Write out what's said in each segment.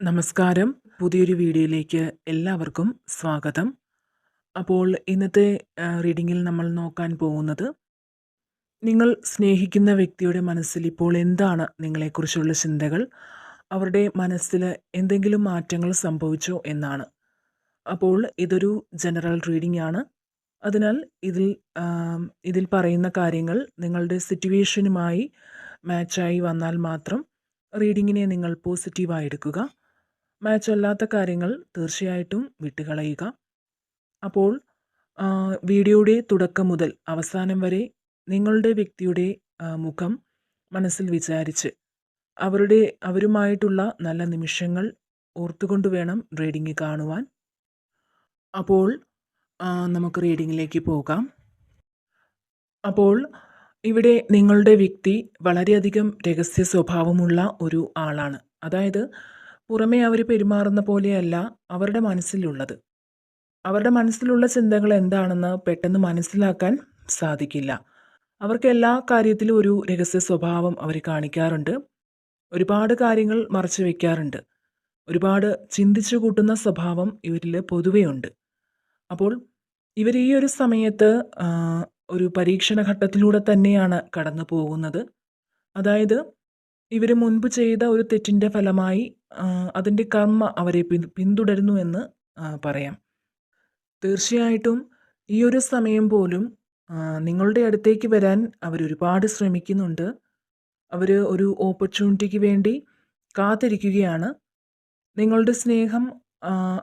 നമസ്കാരം. പുതിയൊരു വീഡിയോയിലേക്ക് എല്ലാവർക്കും സ്വാഗതം. അപ്പോൾ ഇന്നത്തെ റീഡിങ്ങിൽ നമ്മൾ നോക്കാൻ പോകുന്നത് നിങ്ങൾ സ്നേഹിക്കുന്ന വ്യക്തിയുടെ മനസ്സിൽ ഇപ്പോൾ എന്താണ് നിങ്ങളെക്കുറിച്ചുള്ള ചിന്തകൾ? അവരുടെ മനസ്സിൽ എന്തെങ്കിലും മാറ്റങ്ങൾ സംഭവിച്ചോ എന്നാണ്. അപ്പോൾ ഇതൊരു ജനറൽ റീഡിംഗ് ആണ് അതിനാൽ ഇതിൽ ഇതിൽ പറയുന്ന കാര്യങ്ങൾ നിങ്ങളുടെ സിറ്റുവേഷനുമായി മാച്ചായി വന്നാൽ മാത്രം റീഡിങ്ങിനെ നിങ്ങൾ പോസിറ്റീവായി എടുക്കുക. മാച്ച് അല്ലാത്ത കാര്യങ്ങൾ തീർച്ചയായിട്ടും വിട്ടുകളയുക. അപ്പോൾ വീഡിയോയുടെ തുടക്കം മുതൽ അവസാനം വരെ നിങ്ങളുടെ വ്യക്തിയുടെ മുഖം മനസ്സിൽ വിചാരിച്ച് അവരുടെ അവരുമായിട്ടുള്ള നല്ല നിമിഷങ്ങൾ ഓർത്തുകൊണ്ട് വേണം റീഡിങ് കാണുവാൻ. അപ്പോൾ നമുക്ക് റീഡിങ്ങിലേക്ക് പോകാം. അപ്പോൾ ഇവിടെ നിങ്ങളുടെ വ്യക്തി വളരെയധികം രഹസ്യ സ്വഭാവമുള്ള ഒരു ആളാണ്. അതായത് പുറമേ അവർ പെരുമാറുന്ന പോലെയല്ല അവരുടെ മനസ്സിലുള്ളത്. അവരുടെ മനസ്സിലുള്ള ചിന്തകൾ എന്താണെന്ന് പെട്ടെന്ന് മനസ്സിലാക്കാൻ സാധിക്കില്ല. അവർക്ക് എല്ലാ കാര്യത്തിലും ഒരു രഹസ്യ സ്വഭാവം അവർ കാണിക്കാറുണ്ട്. ഒരുപാട് കാര്യങ്ങൾ മറച്ചു വയ്ക്കാറുണ്ട് ഒരുപാട് ചിന്തിച്ചു കൂട്ടുന്ന സ്വഭാവം ഇവരിൽ പൊതുവെയുണ്ട് അപ്പോൾ ഇവർ ഈ ഒരു സമയത്ത് ഒരു പരീക്ഷണ ഘട്ടത്തിലൂടെ തന്നെയാണ് കടന്നു പോകുന്നത് അതായത് ഇവർ മുൻപ് ചെയ്ത ഒരു തെറ്റിന്റെ ഫലമായി അതിന്റെ കർമ്മ അവരെ പിന്തുടരുന്നു എന്ന് പറയാം. തീർച്ചയായിട്ടും ഈ ഒരു സമയം പോലും നിങ്ങളുടെ അടുത്തേക്ക് വരാൻ അവർ ഒരുപാട് ശ്രമിക്കുന്നുണ്ട്. അവർ ഒരു ഓപ്പർച്യൂണിറ്റിക്ക് വേണ്ടി കാത്തിരിക്കുകയാണ്. നിങ്ങളുടെ സ്നേഹം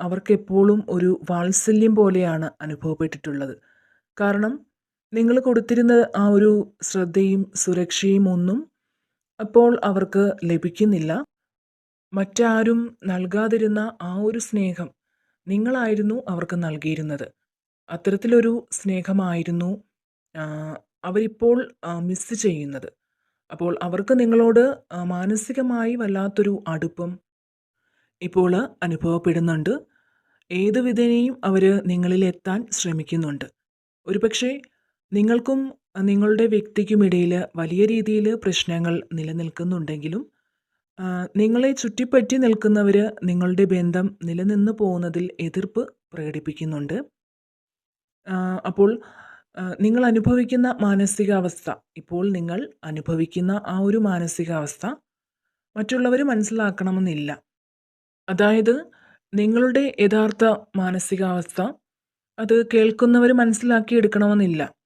അവർക്കെപ്പോഴും ഒരു വാത്സല്യം പോലെയാണ് അനുഭവപ്പെട്ടിട്ടുള്ളത്. കാരണം നിങ്ങൾ കൊടുത്തിരുന്ന ആ ഒരു ശ്രദ്ധയും സുരക്ഷയും ഒന്നും അപ്പോൾ അവർക്ക് ലഭിക്കുന്നില്ല. മറ്റാരും നൽകാതിരുന്ന ആ ഒരു സ്നേഹം നിങ്ങളായിരുന്നു അവർക്ക് നൽകിയിരുന്നത്. അത്തരത്തിലൊരു സ്നേഹമായിരുന്നു അവരിപ്പോൾ മിസ് ചെയ്യുന്നത്. അപ്പോൾ അവർക്ക് നിങ്ങളോട് മാനസികമായി വല്ലാത്തൊരു അടുപ്പം ഇപ്പോൾ അനുഭവപ്പെടുന്നുണ്ട്. ഏതുവിധേനയും അവർ നിങ്ങളിലെത്താൻ ശ്രമിക്കുന്നുണ്ട്. ഒരുപക്ഷെ നിങ്ങൾക്കും നിങ്ങളുടെ വ്യക്തിക്കുമിടയിൽ വലിയ രീതിയിൽ പ്രശ്നങ്ങൾ നിലനിൽക്കുന്നുണ്ടെങ്കിലും നിങ്ങളെ ചുറ്റിപ്പറ്റി നിൽക്കുന്നവർ നിങ്ങളുടെ ബന്ധം നിലനിന്ന് പോകുന്നതിൽ എതിർപ്പ് പ്രകടിപ്പിക്കുന്നുണ്ട്. അപ്പോൾ നിങ്ങൾ അനുഭവിക്കുന്ന മാനസികാവസ്ഥ ഇപ്പോൾ നിങ്ങൾ അനുഭവിക്കുന്ന ആ ഒരു മാനസികാവസ്ഥ മറ്റുള്ളവർ മനസ്സിലാക്കണമെന്നില്ല. അതായത് നിങ്ങളുടെ യഥാർത്ഥ മാനസികാവസ്ഥ അത് കേൾക്കുന്നവർ മനസ്സിലാക്കിയെടുക്കണമെന്നില്ല.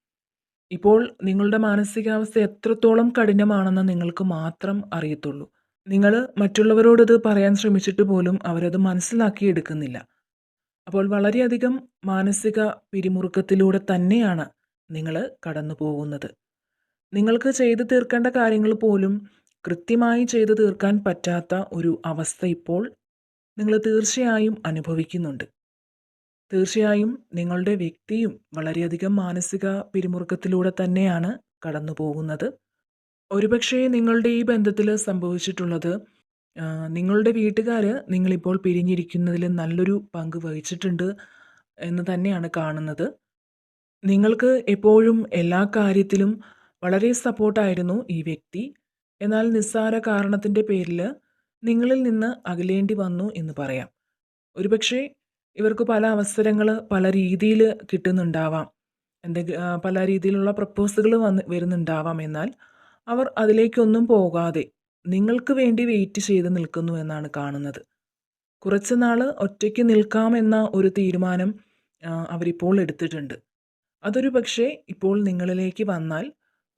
ഇപ്പോൾ നിങ്ങളുടെ മാനസികാവസ്ഥ എത്രത്തോളം കഠിനമാണെന്ന് നിങ്ങൾക്ക് മാത്രം അറിയത്തുള്ളൂ. നിങ്ങൾ മറ്റുള്ളവരോട് ഇത് പറയാൻ ശ്രമിച്ചിട്ട് പോലും അവരത് മനസ്സിലാക്കിയെടുക്കുന്നില്ല അപ്പോൾ വളരെയധികം മാനസിക പിരിമുറുക്കത്തിലൂടെ തന്നെയാണ് നിങ്ങൾ കടന്നു പോകുന്നത്. നിങ്ങൾക്ക് ചെയ്തു തീർക്കേണ്ട കാര്യങ്ങൾ പോലും കൃത്യമായി ചെയ്തു തീർക്കാൻ പറ്റാത്ത ഒരു അവസ്ഥ ഇപ്പോൾ നിങ്ങൾ തീർച്ചയായും അനുഭവിക്കുന്നുണ്ട്. തീർച്ചയായും നിങ്ങളുടെ വ്യക്തിയും വളരെയധികം മാനസിക പിരിമുറുക്കത്തിലൂടെ തന്നെയാണ് കടന്നു പോകുന്നത് ഒരുപക്ഷെ നിങ്ങളുടെ ഈ ബന്ധത്തിൽ സംഭവിച്ചിട്ടുള്ളത് നിങ്ങളുടെ വീട്ടുകാർ നിങ്ങളിപ്പോൾ പിരിഞ്ഞിരിക്കുന്നതിൽ നല്ലൊരു പങ്ക് വഹിച്ചിട്ടുണ്ട് എന്ന് തന്നെയാണ് കാണുന്നത്. നിങ്ങൾക്ക് എപ്പോഴും എല്ലാ കാര്യത്തിലും വളരെ സപ്പോർട്ടായിരുന്നു ഈ വ്യക്തി. എന്നാൽ നിസ്സാര കാരണത്തിന്റെ പേരിൽ നിങ്ങളിൽ നിന്ന് അകലേണ്ടി വന്നു എന്ന് പറയാം. ഒരുപക്ഷെ ഇവർക്ക് പല അവസരങ്ങൾ പല രീതിയിൽ കിട്ടുന്നുണ്ടാവാം. എന്തെങ്കിലും പല രീതിയിലുള്ള പ്രപ്പോസുകൾ വന്ന് വരുന്നുണ്ടാവാം എന്നാൽ അവർ അതിലേക്കൊന്നും പോകാതെ നിങ്ങൾക്ക് വേണ്ടി വെയിറ്റ് ചെയ്ത് നിൽക്കുന്നു എന്നാണ് കാണുന്നത്. കുറച്ച് നാൾ ഒറ്റയ്ക്ക് നിൽക്കാമെന്ന ഒരു തീരുമാനം അവരിപ്പോൾ എടുത്തിട്ടുണ്ട്. അതൊരു പക്ഷേ ഇപ്പോൾ നിങ്ങളിലേക്ക് വന്നാൽ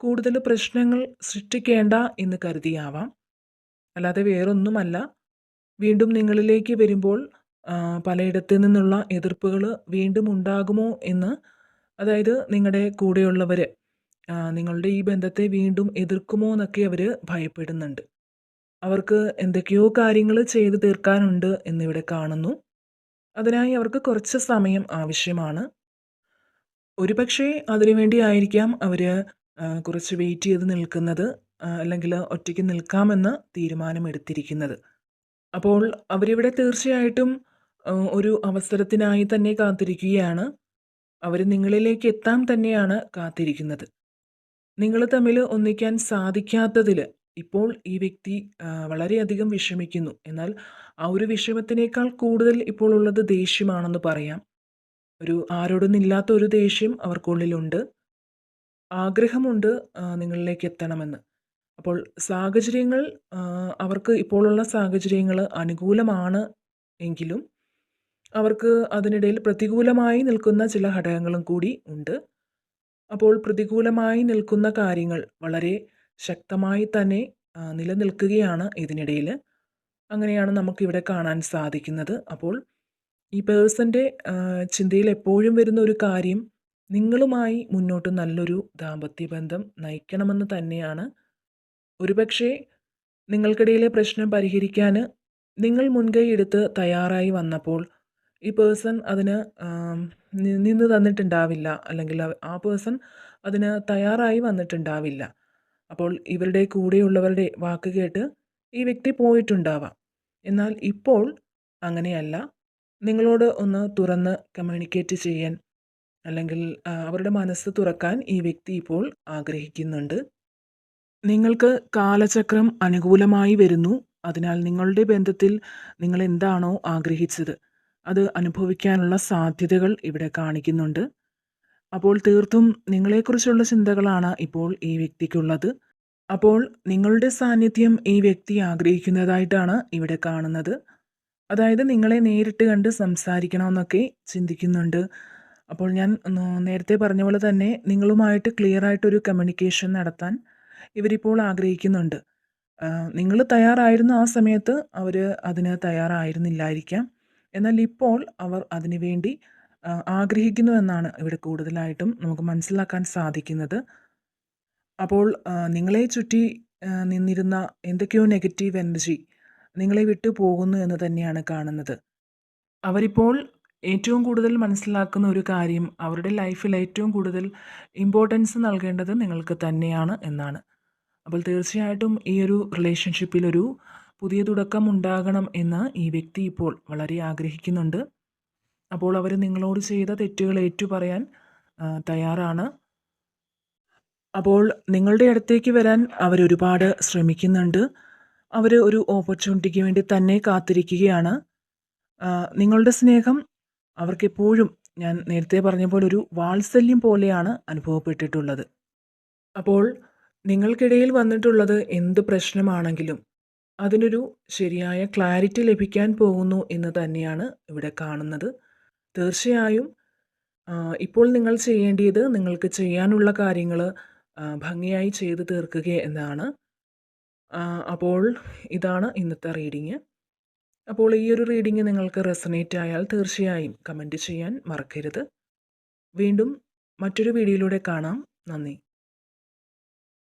കൂടുതൽ പ്രശ്നങ്ങൾ സൃഷ്ടിക്കേണ്ട എന്ന് കരുതിയാവാം. അല്ലാതെ വേറൊന്നുമല്ല. വീണ്ടും നിങ്ങളിലേക്ക് വരുമ്പോൾ പലയിടത്തു നിന്നുള്ള എതിർപ്പുകൾ വീണ്ടും ഉണ്ടാകുമോ എന്ന് അതായത് നിങ്ങളുടെ കൂടെയുള്ളവർ നിങ്ങളുടെ ഈ ബന്ധത്തെ വീണ്ടും എതിർക്കുമോ എന്നൊക്കെ അവർ ഭയപ്പെടുന്നുണ്ട്. അവർക്ക് എന്തൊക്കെയോ കാര്യങ്ങൾ ചെയ്തു തീർക്കാനുണ്ട് എന്നിവിടെ കാണുന്നു. അതിനായി അവർക്ക് കുറച്ച് സമയം ആവശ്യമാണ്. ഒരുപക്ഷെ അതിനുവേണ്ടി ആയിരിക്കാം അവർ കുറച്ച് വെയിറ്റ് ചെയ്ത് നിൽക്കുന്നത് അല്ലെങ്കിൽ ഒറ്റയ്ക്ക് നിൽക്കാമെന്ന് തീരുമാനമെടുത്തിരിക്കുന്നത്. അപ്പോൾ അവരിവിടെ തീർച്ചയായിട്ടും ഒരു അവസരത്തിനായി തന്നെ കാത്തിരിക്കുകയാണ്. അവർ നിങ്ങളിലേക്ക് എത്താൻ തന്നെയാണ് കാത്തിരിക്കുന്നത്. നിങ്ങൾ തമ്മിൽ ഒന്നിക്കാൻ സാധിക്കാത്തതിൽ ഇപ്പോൾ ഈ വ്യക്തി വളരെയധികം വിഷമിക്കുന്നു. എന്നാൽ ആ ഒരു വിഷമത്തിനേക്കാൾ കൂടുതൽ ഇപ്പോൾ ഉള്ളത് ദേഷ്യമാണെന്ന് പറയാം. ഒരു ആരോടും ആരോടൊന്നില്ലാത്ത ഒരു ദേഷ്യം അവർക്കുള്ളിലുണ്ട്. ആഗ്രഹമുണ്ട് നിങ്ങളിലേക്ക് എത്തണമെന്ന്. അപ്പോൾ സാഹചര്യങ്ങൾ അവർക്ക് ഇപ്പോഴുള്ള സാഹചര്യങ്ങൾ അനുകൂലമാണ് എങ്കിലും അവർക്ക് അതിനിടയിൽ പ്രതികൂലമായി നിൽക്കുന്ന ചില ഘടകങ്ങളും കൂടി ഉണ്ട്. അപ്പോൾ പ്രതികൂലമായി നിൽക്കുന്ന കാര്യങ്ങൾ വളരെ ശക്തമായി തന്നെ നിലനിൽക്കുകയാണ് ഇതിനിടയിൽ. അങ്ങനെയാണ് നമുക്കിവിടെ കാണാൻ സാധിക്കുന്നത്. അപ്പോൾ ഈ പേഴ്സന്റെ ചിന്തയിൽ എപ്പോഴും വരുന്ന ഒരു കാര്യം നിങ്ങളുമായി മുന്നോട്ട് നല്ലൊരു ദാമ്പത്യ ബന്ധം നയിക്കണമെന്ന് തന്നെയാണ്. ഒരുപക്ഷെ നിങ്ങൾക്കിടയിലെ പ്രശ്നം പരിഹരിക്കാൻ നിങ്ങൾ മുൻകൈ എടുത്ത് തയ്യാറായി വന്നപ്പോൾ ഈ പേഴ്സൺ അതിന് നിന്ന് തന്നിട്ടുണ്ടാവില്ല. അല്ലെങ്കിൽ ആ പേഴ്സൺ അതിന് തയ്യാറായി വന്നിട്ടുണ്ടാവില്ല. അപ്പോൾ ഇവരുടെ കൂടെയുള്ളവരുടെ വാക്ക് കേട്ട് ഈ വ്യക്തി പോയിട്ടുണ്ടാവാം. എന്നാൽ ഇപ്പോൾ അങ്ങനെയല്ല. നിങ്ങളോട് ഒന്ന് തുറന്ന് കമ്മ്യൂണിക്കേറ്റ് ചെയ്യാൻ അല്ലെങ്കിൽ അവരുടെ മനസ്സ് തുറക്കാൻ ഈ വ്യക്തി ഇപ്പോൾ ആഗ്രഹിക്കുന്നുണ്ട്. നിങ്ങൾക്ക് കാലചക്രം അനുകൂലമായി വരുന്നു. അതിനാൽ നിങ്ങളുടെ ബന്ധത്തിൽ നിങ്ങൾ എന്താണോ ആഗ്രഹിച്ചത്. അത് അനുഭവിക്കാനുള്ള സാധ്യതകൾ ഇവിടെ കാണിക്കുന്നുണ്ട്. അപ്പോൾ തീർത്തും നിങ്ങളെക്കുറിച്ചുള്ള ചിന്തകളാണ് ഇപ്പോൾ ഈ വ്യക്തിക്കുള്ളത്. അപ്പോൾ നിങ്ങളുടെ സാന്നിധ്യം ഈ വ്യക്തി ആഗ്രഹിക്കുന്നതായിട്ടാണ് ഇവിടെ കാണുന്നത്. അതായത് നിങ്ങളെ നേരിട്ട് കണ്ട് സംസാരിക്കണമെന്നൊക്കെ ചിന്തിക്കുന്നുണ്ട്. അപ്പോൾ ഞാൻ നേരത്തെ പറഞ്ഞ പോലെ തന്നെ നിങ്ങളുമായിട്ട് ക്ലിയർ ആയിട്ടൊരു കമ്മ്യൂണിക്കേഷൻ നടത്താൻ ഇവരിപ്പോൾ ആഗ്രഹിക്കുന്നുണ്ട്. നിങ്ങൾ തയ്യാറായിരുന്ന ആ സമയത്ത് അവർ അതിന് തയ്യാറായിരുന്നില്ലായിരിക്കാം. എന്നാൽ ഇപ്പോൾ അവർ അതിനുവേണ്ടി ആഗ്രഹിക്കുന്നുവെന്നാണ് ഇവിടെ കൂടുതലായിട്ടും നമുക്ക് മനസ്സിലാക്കാൻ സാധിക്കുന്നത്. അപ്പോൾ നിങ്ങളെ ചുറ്റി നിന്നിരുന്ന എന്തൊക്കെയോ നെഗറ്റീവ് എനർജി നിങ്ങളെ വിട്ടു പോകുന്നു എന്ന് തന്നെയാണ് കാണുന്നത്. അവരിപ്പോൾ ഏറ്റവും കൂടുതൽ മനസ്സിലാക്കുന്ന ഒരു കാര്യം അവരുടെ ലൈഫിൽ ഏറ്റവും കൂടുതൽ ഇമ്പോർട്ടൻസ് നൽകേണ്ടത് നിങ്ങൾക്ക് തന്നെയാണ് എന്നാണ്. അപ്പോൾ തീർച്ചയായിട്ടും ഈ ഒരു റിലേഷൻഷിപ്പിൽ ഒരു പുതിയ തുടക്കം ഉണ്ടാകണം എന്ന് ഈ വ്യക്തി ഇപ്പോൾ വളരെ ആഗ്രഹിക്കുന്നുണ്ട്. അപ്പോൾ അവർ നിങ്ങളോട് ചെയ്ത തെറ്റുകൾ ഏറ്റുപറയാൻ തയ്യാറാണ്. അപ്പോൾ നിങ്ങളുടെ അടുത്തേക്ക് വരാൻ അവരൊരുപാട് ശ്രമിക്കുന്നുണ്ട്. അവർ ഒരു ഓപ്പർച്യൂണിറ്റിക്ക് വേണ്ടി തന്നെ കാത്തിരിക്കുകയാണ്. നിങ്ങളുടെ സ്നേഹം അവർക്കെപ്പോഴും ഞാൻ നേരത്തെ പറഞ്ഞ പോലെ ഒരു വാത്സല്യം പോലെയാണ് അനുഭവപ്പെട്ടിട്ടുള്ളത്. അപ്പോൾ നിങ്ങൾക്കിടയിൽ വന്നിട്ടുള്ളത് എന്ത് പ്രശ്നമാണെങ്കിലും അതിനൊരു ശരിയായ ക്ലാരിറ്റി ലഭിക്കാൻ പോകുന്നു എന്ന് തന്നെയാണ് ഇവിടെ കാണുന്നത്. തീർച്ചയായും ഇപ്പോൾ നിങ്ങൾ ചെയ്യേണ്ടത് നിങ്ങൾക്ക് ചെയ്യാനുള്ള കാര്യങ്ങൾ ഭംഗിയായി ചെയ്ത് തീർക്കുക എന്നാണ്. അപ്പോൾ ഇതാണ് ഇന്നത്തെ റീഡിങ് അപ്പോൾ ഈ ഒരു റീഡിങ് നിങ്ങൾക്ക് റെസനേറ്റ് ആയാൽ തീർച്ചയായും കമന്റ് ചെയ്യാൻ മറക്കരുത്. വീണ്ടും മറ്റൊരു വീഡിയോയിലൂടെ കാണാം. നന്ദി.